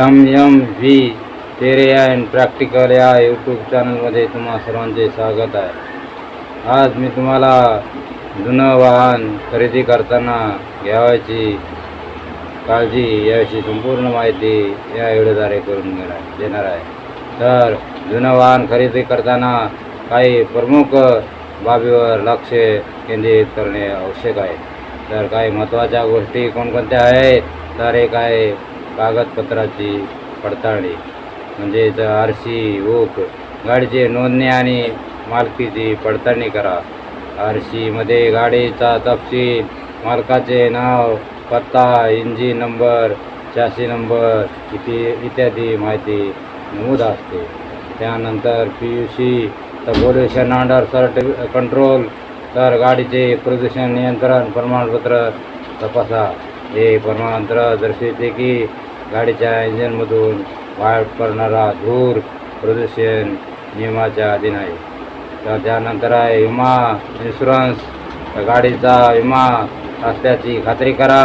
M M theory and practical या YouTube चॅनलमध्ये तुम्हा सर्वांचे स्वागत आहे. आज मी तुम्हाला जुनं वाहन खरेदी करताना घ्यावायची काळजी याविषयी संपूर्ण माहिती या व्हिडिओद्वारे करून घेणार देणार आहे. तर जुनं वाहन खरेदी करताना काही प्रमुख बाबीवर लक्ष केंद्रित करणे आवश्यक आहे. तर काही महत्त्वाच्या गोष्टी कोणकोणत्या आहेत? तर एक आहे कागदपत्राची पडताळणी म्हणजेच आर सी ओक गाडीची नोंदणी आणि मालकीची पडताळणी करा. आर सीमध्ये गाडीचा तपशील मालकाचे नाव पत्ता इंजिन नंबर चासी नंबर इति इत्यादी माहिती नमूद असते. त्यानंतर पी यू सी तर पोल्युशन अंडर सर्टि कंट्रोल तर गाडीचे प्रदूषण नियंत्रण प्रमाणपत्र तपासा. हे प्रमाणपत्र दर्शविते की गाडीच्या इंजिनमधून वाढ करणारा धूर प्रदूषण नियमाच्या अधीन आहे. तर त्यानंतर आहे विमा इन्शुरन्स गाडीचा विमा असल्याची खात्री करा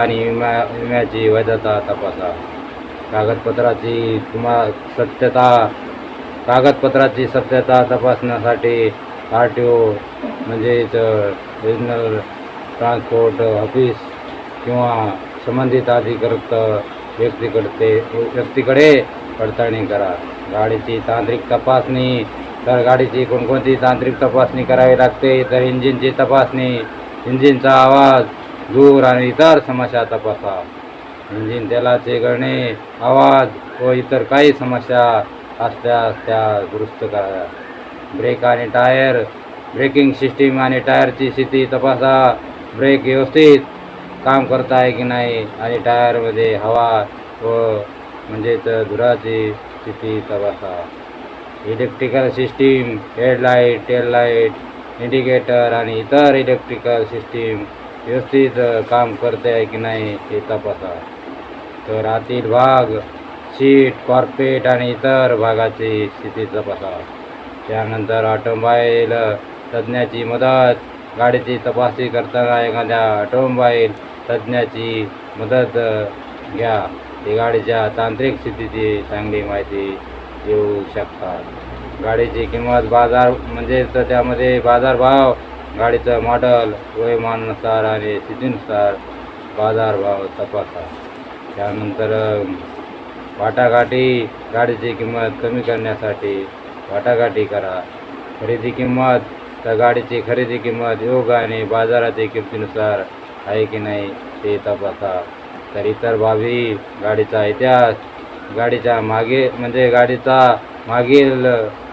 आणि विमा विम्याची वैधता तपासा. कागदपत्राची तुम्हा सत्यता कागदपत्राची सत्यता तपासण्यासाठी आर टी ओ म्हणजेच रिजनल ट्रान्सपोर्ट ऑफिस किंवा संबंधित अधिकृत व्यक्तीकडे व्यक्तीकडे पडताळणी करा. गाडीची तांत्रिक तपासणी तर गाडीची कोणकोणती तांत्रिक तपासणी करावी लागते तर इंजिनची तपासणी इंजिनचा आवाज धूर आणि इतर समस्या तपासा. इंजिन तेलाचे गळणे आवाज व इतर काही समस्या असल्यास त्या दुरुस्त करा. ब्रेक आणि टायर ब्रेकिंग सिस्टीम आणि टायरची स्थिती तपासा. ब्रेक व्यवस्थित काम करत आहे की नाही? आणि टायरमध्ये हवा व म्हणजेच धुराची स्थिती तपासा electrical system headlight taillight indicator आणि इतर इलेक्ट्रिकल सिस्टीम व्यवस्थित काम करते आहे की नाही ते तपासा. तर आतील भाग सीट कॉर्पेट आणि इतर भागाची स्थिती तपासा. त्यानंतर ऑटोमोबाईल तज्ज्ञाची मदत गाडीची तपासणी करताना एखाद्या ऑटोमोबाईल तज्ज्ञाची मदत घ्या. ते गाडीच्या तांत्रिक स्थितीची चांगली माहिती देऊ शकतात. गाडीची किंमत बाजार म्हणजे तर त्यामध्ये बाजारभाव गाडीचं मॉडल वयोमानानुसार आणि स्थितीनुसार बाजारभाव तपासा. त्यानंतर वाटाघाटी गाडीची किंमत कमी करण्यासाठी वाटाघाटी करा. खरेदी किंमत तर गाडीची खरेदी किंमत योग आणि बाजारातील किमतीनुसार आहे की नाही ते तपासा. तर इतर बाबी गाडीचा इतिहास गाडीच्या मागे म्हणजे गाडीचा मागील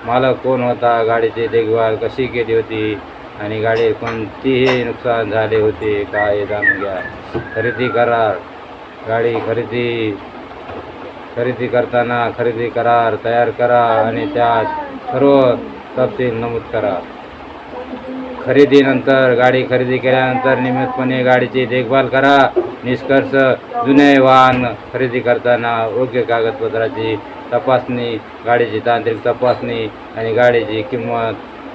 मालक कोण होता गाडीची देखभाल कशी केली होती आणि गाडी कोणतीही नुकसान झाले होते का हे जाणून घ्या. खरेदी करार गाडी खरेदी खरेदी करताना खरेदी करार तयार करा आणि त्यात सर्व तपशील नमूद करा. खरेदीनंतर गाडी खरेदी केल्यानंतर नियमितपणे गाडीची देखभाल करा. निष्कर्ष जुने वाहन खरेदी करताना योग्य कागदपत्राची तपासणी गाडीची तांत्रिक तपासणी आणि गाडीची किंमत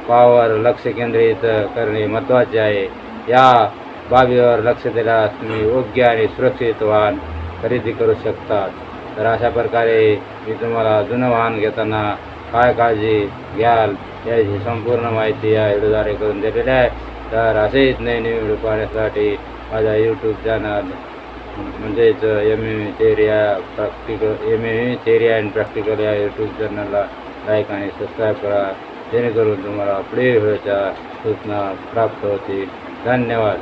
पावर लक्ष केंद्रित करणे महत्त्वाचे आहे. या बाबीवर लक्ष दिल्यास तुम्ही योग्य आणि सुरक्षित वाहन खरेदी करू शकतात. तर अशा प्रकारे मी तुम्हाला जुनं वाहन घेताना काय काळजी घ्याल? याची संपूर्ण माहिती या व्हिडिओद्वारे करून दिलेली आहे. तर असेच नवीन नवीन व्हिडिओ पाहण्यासाठी माझा यूट्यूब चॅनल म्हणजेच M M theory practical M M theory and practical या यूट्यूब चॅनलला लाईक आणि सबस्क्राईब करा. जेणेकरून तुम्हाला पुढील व्हिडिओच्या सूचना प्राप्त होतील. धन्यवाद.